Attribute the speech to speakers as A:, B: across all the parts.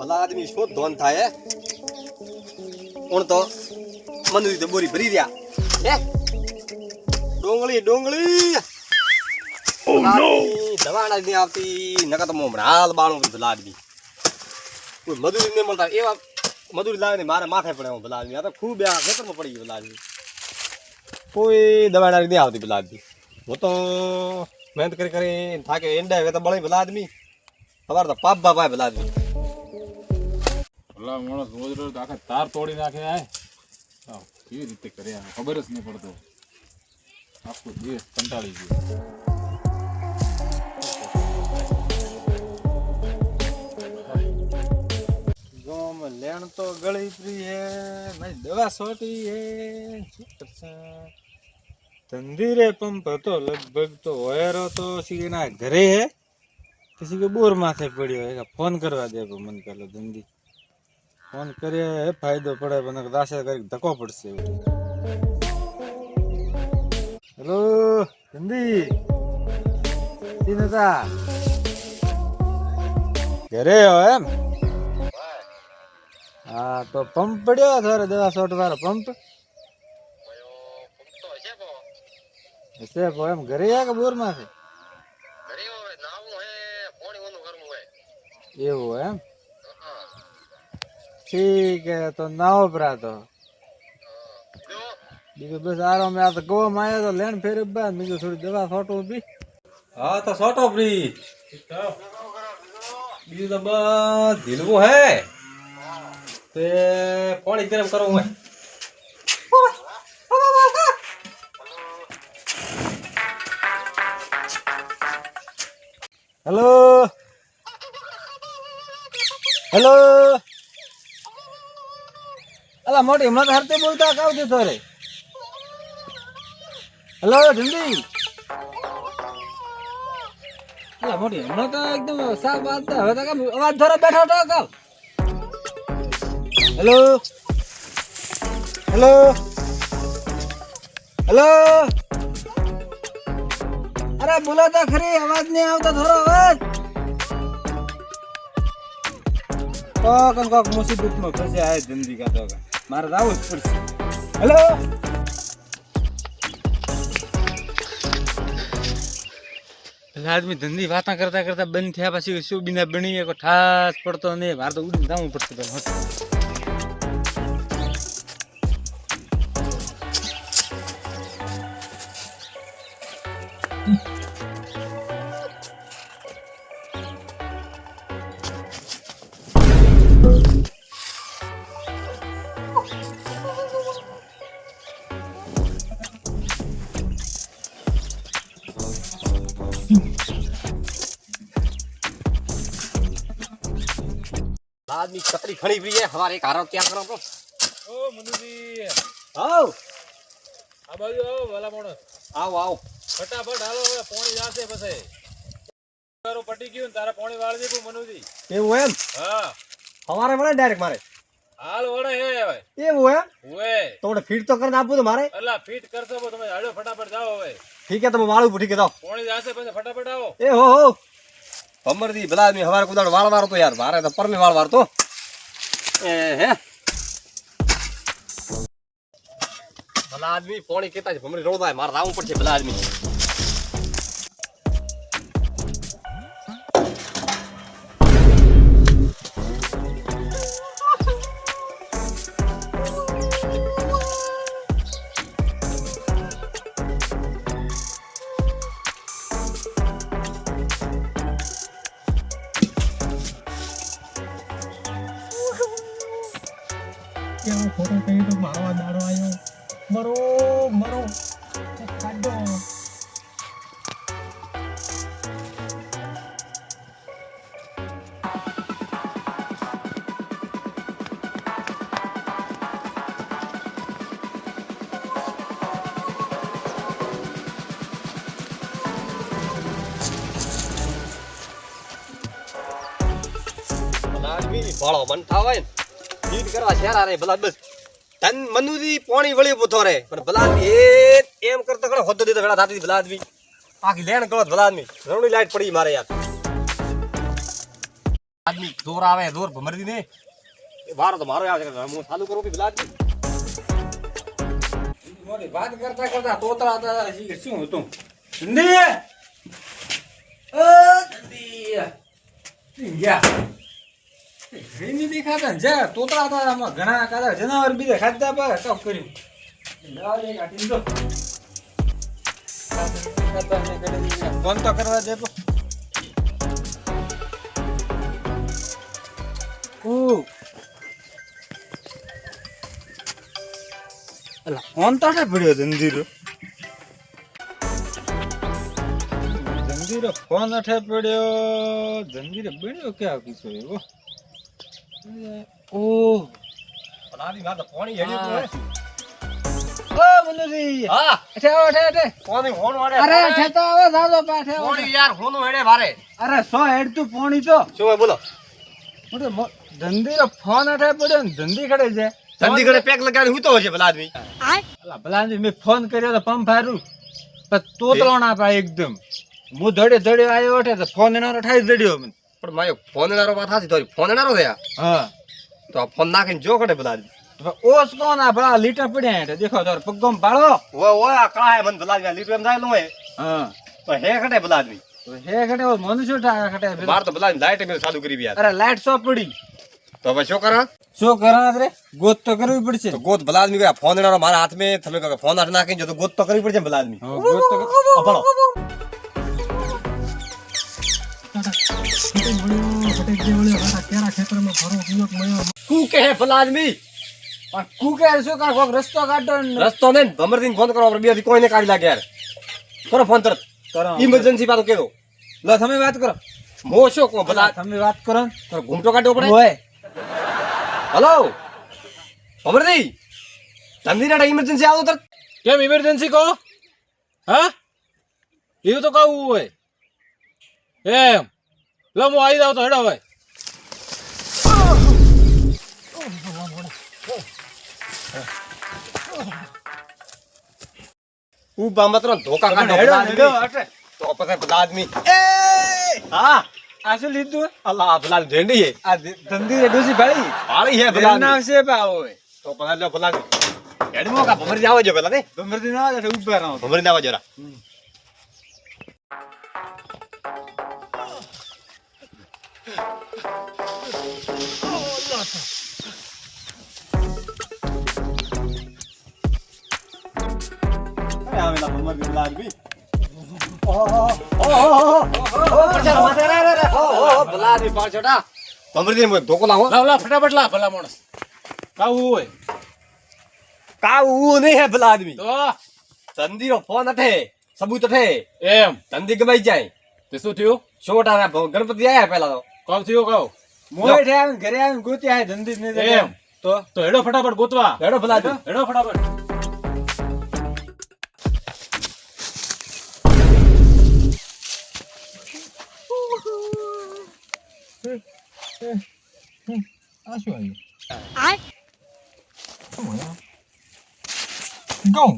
A: ભલા આદમી શું ધોન થાય કોણ તો? મંદિર તો બોરી ભરી રહ્યા. હે? ડોંગળી ડોંગળી. દવાણા જ નહીં આવતી. નકા તો હમણાં હાલ બાણું ભલા આદમી. કોઈ મજૂરી નહીં મળતા. એવા મજૂરી લાવે ને મારે માથે પડે હું ભલા આદમી. આ તો ખૂબ આ ખેતરમાં પડી ગયું ભલા આદમી. કોઈ દવાણા નહીં આવતી ભલા આદમી. હું તો મહેનત કરી કરી થાકે એંડા હવે તો બળે ભલા આદમી. તમારે તો પાપ બાપ ભલા આદમી.
B: ભલા માણસ રોજ રોજ આખા તાર તોડી નાખે આવ, કેવી રીતે કરે ખબર જ નહીં પડતો. આખો દેશ કંટાળી ગયો.
C: લેણ તો ગળી પ્રી હે મેં દવા સોટી હે તંદીરે પંપ હતો લગભગ તો ઓયરો તો સીના ઘરે હે. કિસી કે બોર માથે પડ્યો ફોન કરવા દે મન પેલો ધંધી. ફોન કરીએ હે ફાયદો પડે મને દાસે કરી ધક્કો પડશે હેલો ધંધી સીનતા ઘરે હો એમ? હા તો પંપ પડ્યો તારે દવા સોટ વાળો પંપ હશે પો એમ ઘરે આ કે બોરમાંથી એવું એમ? ઠીક હે તો નાવો પરા તો બીજું બસ આરામ આ તો ગોવામાં આવ્યો તો લેણ ફેરી બાદ બીજું થોડી દવા સોટો ઊભી
A: હા તો સોટો ફ્રી. બીજું તો બસ ઢીલવું હે. તે પાણી ગરમ કરવું હે.
C: હેલો. હેલો. અલા, મોટી, હમણાં તો હરતે બોલતા કાવ દીધો રે હલો ઢંડી. અલા, મોટી, હમણાં તો એકદમ સાફ વાત હવે તો કામ, અવાજ થોડો બેઠો તો કાવ. હેલો? હેલો? હેલો? અરે, બોલો તો ખરી, અવાજ નહીં આવતો થોડો અવાજ. કોક કોક મુસીબતમાં ફસે જિંદગી કા. તો મારે આવું જ પડશે. હેલો પેલા આદમી ધંધી વાતા કરતા કરતા બંધ થયા પછી શું બિના બની એક ઠાસ પડતો નહીં. મારે તો ઉડીને જવું પડશે પેલા. હોટ.
A: છત્રી ખણી ફ્રી હવારે એક હારો ત્યાં કરો તો
B: ઓ મનુજી.
A: આવ.
B: આ બાજુ આવો ભલા માણસ.
A: આવ આવ.
B: ફટાફટ હાલો હવે પોણી જાશે પછી. તારું પટી ગયું ને તારે પોણી વાળી તું મનુજી.
A: એવું એમ?
B: હા.
A: હવારે મળે ડાયરેક્ટ મારે.
B: હાલ વડે હે હવે.
A: એવું એમ?
B: હુએ
A: તો ફીટ તો કરીને આપું તો મારે.
B: અલા ફીટ કરશો પણ તમે હાલો ફટાફટ જાઓ હવે.
A: ઠીક હે તમે વાળું ઠીક કે જાઓ.
B: પોણી જાશે પછી ફટાફટ આવો.
A: એ હો હો. અમરદી ભલા આદમી હવારે કુદાડ વાળ વાળો તો યાર. મારે તો પરમી વાળવાર તો. હે? ભલા આદમી પોણી કેતા છે ભમરી રોડાય મારે રાવું પડશે ભલા આદમી. આદમી ભાળો મન થાવે ને જીત કરવા શેરા રે ભલા બસ. તન મનુદી પાણી વળી પૂથો રે, પણ ભલા એ એમ કરતો ખરો, હોદ્દો દીધો વેળા થાતી ભલા આદમી. આખી લેણ કરો ભલા આદમી. રવણી લાઈટ પડી મારે યાર. આદમી, દોર આવે જોર ભમરદી ને. વારો તો મારો આવે હું ચાલુ કરું કે ભલા આદમી?
C: વાત કરતા કરતા તોતરા શું હતું? ઈ ઘણી બી ખાતા ને જા તોતરા હતા આમાં ઘણા કાદા જનાવર બીજા ખાતા પર ટોપ કર્યું. બંધ તો કરવા દે તો. ઓ અલા, ફોન તો પડ્યો ધંધીરો ધંધીરો ફોન અઠે પડ્યો. ધંધીરો બન્યો ક્યાં કીધો એવો ઓ
A: પણ આદમી વાત તો પાણી હેડ્યું તો.
C: ઓ મનુજી
A: હા.
C: અઠે અઠે અઠે.
A: પાણી હોણ વાળે.
C: અરે અઠે તો આવો દાદો પાઠે
A: પાણી યાર હોનું હેડે મારે.
C: અરે સો હેડ તું પોણી તો.
A: શું બોલો.
C: મોટો ધંધીરો ફોન અઠે પડ્યો ને ધંધી ખડે છે.
A: પેક લગાડી હું તો આદમી.
C: ભલાજી મેં ફોન કર્યો તો પંપ હારું. પણ તોતલો ના પાય એકદમ. હું ધડે ધડે આવ્યો અઠે તો ફોન એનો અઠાઈ જડ્યો મને.
A: પણ માયો ફોનનારો વાત હાચી તારી ફોન એનારો થયા
C: હા.
A: તો આ ફોન નાખીને જો કડે
C: બધા ઓસ કોણ આ ભલા લીટર પડ્યા હેઠે દેખો તાર પગમ પાડો.
A: ઓ ઓ આ કાય મન ભલા આ લીટર એમ થાય લો હે.
C: હા
A: તો હે કડે પેલા આદમી
C: તો હે ઓ મન શું ઠા કડે
A: બાર તો પેલા લાઈટ મે ચાલુ કરી યાર
C: અરે લાઈટ સો પડી.
A: તો હવે શું કરા?
C: શું કરા રે. ગોત તો કરવી પડશે.
A: ગોત ભલા આદમી ફોન મારા હાથમાં તમે કહો કે ફોન હાથ નાખીને જો તો ગોત તો કરવી પડશે ભલા આદમી
C: ગોત તો
A: કુ કે હે ભલા આદમી
C: પણ કુકેર શું કા કોક રસ્તો કાઢો
A: રસ્તો ને ભમરદીન ફોન કરો બેથી કોઈને કાઢી લાગે યાર. કરો ફોન તરત.
C: કરો
A: ઇમરજન્સી પાછો કેદો
C: લો તમે વાત કરો.
A: મો શું કહો ભલા?
C: તમે વાત કરો.
A: તારો ઘૂમટો કાઢવો પડે?
C: ઓય
A: હલો? ભમરદી ધંધીના ઇમરજન્સી આવતો તરત.
B: કેમ ઇમરજન્સી કહો? હા? એવું તો કહું હોય. એમ. લો હું આવી જાઉં તો હેડો હવે.
A: હું બામતરો ધોકા કાઢો
C: હેડો, હેડો.
A: તો પછી બધા આદમી. હા
C: આ શું લીધું?
A: અલા ભલા ઢેંડી
C: આ ધંધી ડોસી ભાળી
A: પાળી હે ભલા
C: ના છે ઓય
A: તો પછી લો ભલા હેડમો કા ભમરી જાવ જો પેલા ને.
C: ભમરી ના આવે ઊભા રહો.
A: ભમરી ના
B: આવે જરા ફટાફટ લાવ ભલા માણસ કાવું હોય
A: કાવું નહીં હે ભલા આદમી
B: તો
A: ધંધીનો ફોન અઠે સબૂત અઠે
B: એમ.
A: ધંધી ગમાઈ જાય.
B: તે શું થયું?
A: શોટ આવે ગણપતિ આયા પેલા તો.
B: થયું કહું
C: મોય ઠે ઘરે આવીને ગોતી આય ધંધી જ નહીં
B: એમ તો? તો હેડો ફટાફટ ગોતવા.
A: હેડો આદમી.
B: હેડો ફટાફટ.
C: આ શું આવ્યું? ઘઉં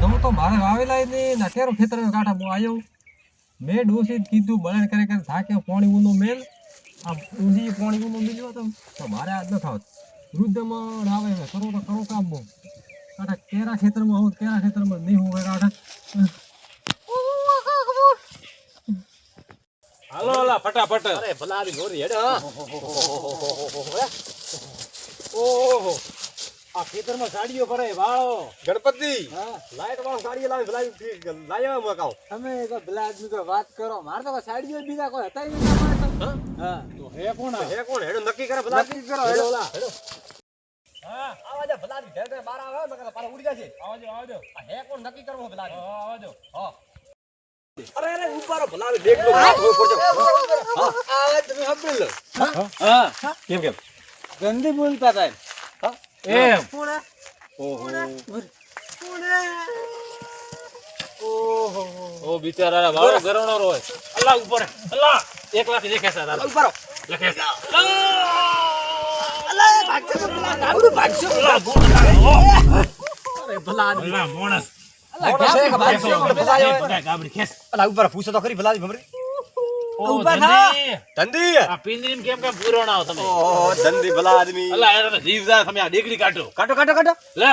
C: ઘઉં તો મારે વાવેલા જ નહીં ને કેરો ખેતર કાંઠા હું આવ્યો મેં ડોસી કીધું બળણ કરે કરે થાકે પોણી ઊનો મેલ આમ ઊંધી પોણી ઊનો મિલ્યો તો તો મારે આજ ન થાવત વૃદ્ધમાં આવે છે કરો તો કરો કામ બહુ કાંઠા કેરા ખેતરમાં હું કેરા ખેતરમાં નહીં હું કાંઠા
B: હાલો હાલો ફટાફટ
A: અરે ભલા આદમી જોરી હેડો હા.
C: ઓહો આ ખેતરમાં સાડીઓ ભરાય વાળો.
A: ગણપતિ
C: હા.
A: લાઈટ વાળો સાડી લાવી આદમી લાવ્યા મકાવ
C: તમે કોઈ ભલા આદમી કોઈ વાત કરો. મારે તો સાડીઓ બીજા કોઈ હતા નહીં તો. હા?
B: તો હે કોણ
A: હે કોણ? હેડો નક્કી કરે ભલા.
C: નક્કી કરો હેડો. ઓલા
A: હેડો. હા. આવા જા ભલા ઘેર ઘેર બહાર આવે મકા પાછા ઉડી જશે
B: આવજો આવજો
A: આ હે કોણ? નક્કી કરવો ભલા. આદમી?
B: હા,
A: હા. અરે અરે ઉભારો ભલા દેખ લો હાથ ઉપર પડજો. હા.
C: આ તમે સાંભળી લો.
A: હા. કેમ કેમ
C: ગંદી બોલતા થાય
B: એમ.
C: ઓહો.
B: ઓ બિચારા વાળો ગરવણો હોય. અલ્લાહ ઉપર. હે. અલ્લાહ એક લાખ દેખે છે દાદા.
A: ઉભારો
B: લખે છે.
A: ભલા
B: ખેસ
A: ઉપર પૂછો તો ખરી ભલા ભમરી. ઊભા થા.
B: ધંધી. આ પિંજરીમાં કેમ કેમ પૂરો ના તમે?
A: ઓહો ધંધી ભલા આદમી.
B: અલા યાર તમે જીવ જાય તમે આ ડીકડી કાઢો.
A: કાટો કાટો કાટો
B: લે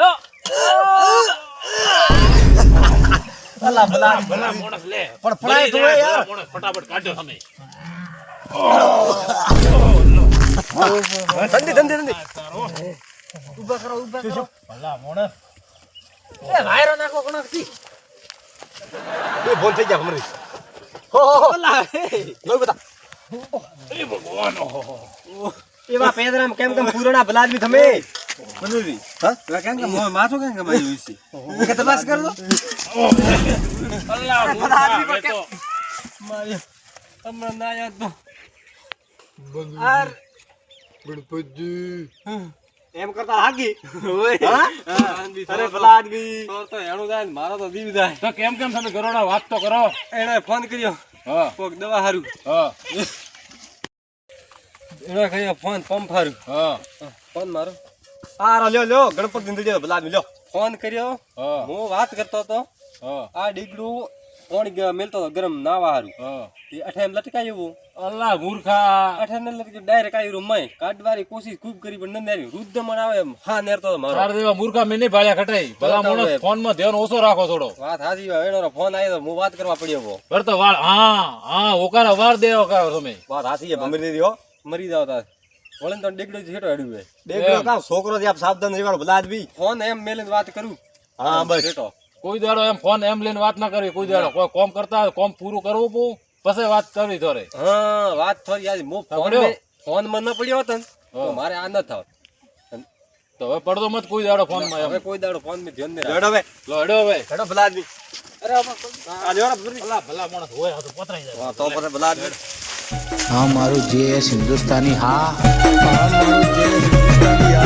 B: લો.
A: અલા ભલા.
B: ભલા માણસ લે.
A: પણ પડાય તો યાર.
B: ભલા ફટાફટ કાઢો તમે.
A: ધંધી ધંધી ધંધી.
B: ભલા માણસ
A: બે ફોન થઈ ગયા હમણાં હો હો હો લોહી બતા
B: એ ભગવાન ઓહો.
A: એવા પેદરામ કેમ કેમ પૂરણા ભલા આદમી તમે
C: મનુરી
A: હા?
C: કેમ કે માથું કેમ કે
A: તપાસ કર.
C: હમણાં ના યાદ તો.
A: આર. એમ કરતા હાગી. હા? અરે ભલા આદમી
C: તો એનું જાય ને મારો તો દીવ જાય.
B: તો કેમ કેમ તમે ગરોડા વાત તો કરો?
C: એણે ફોન કર્યો.
B: હા.
C: કોક દવા હારું.
B: હા.
C: એણે કઈ ફોન પંપ હારું.
B: હા.
C: ફોન મારો.
A: આ રો લ્યો લ્યો ગણપતિ દિંદી ભલા આદમી લ્યો.
C: ફોન કર્યો.
B: હા.
C: હું વાત કરતો હતો.
B: હા.
C: આ ડીગડું પાણી મેલતો હતો ગરમ નાવા હારું. એ અઠે એમ લટકાયું એવું
B: અલ્લાહ મૂર્ખા.
C: અઠે ને લટકી ડાયરેક્ટ આવ્યું મય કાઢવાની કોશિશ ખૂબ કરી પણ ન આવી. રુદ્ધ મન આવે એમ હા નેરતો હતો મારો.
B: તાર દેવા મૂર્ખા મેં નહીં ભાળ્યા ખટાઈ. ભલા મોણો. ફોનમાં ધ્યાન ઓછો રાખો થોડો.
C: વાત હાજી એનો ફોન આવ્યો તો હું વાત કરવા પડ્યો હો.
B: તો વાળ હા હા ઓકારા વાર દે ઓકારો તમે.
A: વાત હાજી ભમરી દીધી હો.
C: મરી જાવ તા વળન તો ડેગડો છેટો અડ્યું હે
A: દેખલો કામ છોકરો જે આપ સાવધાન રહેવાનો ભલા આદમી.
C: ફોન એમ મેલે વાત કરું.
A: હા બસ.
C: છેટો
B: કોઈ દાડો એમ ફોન એમ લઈને વાત ના કરવી કોઈ દાડો કોઈ કોમ કરતા હોય કોમ પૂરું કરવું પૂ પછી વાત કરવી થોરે
C: હા વાત થોડી યાદ હું ફોન? ફોનમાં ન પડ્યો હતો ને તો મારે આ ન થાવ
B: તો હવે પડદો મત કોઈ દાડો ફોનમાં
C: હવે કોઈ દાડો ફોનમાં ધ્યાન નહીં
A: લડો હવે.
B: લો હેડો હવે.
A: લડો ભલા આદમી
C: અરે
A: આ લ્યો
B: ભલા. ભલા માણસ હોય આ તો પતરાઈ જાય.
A: હા તો પછી ભલા આદમી
D: હા મારું જે હિન્દુસ્તાની હા. હા મારું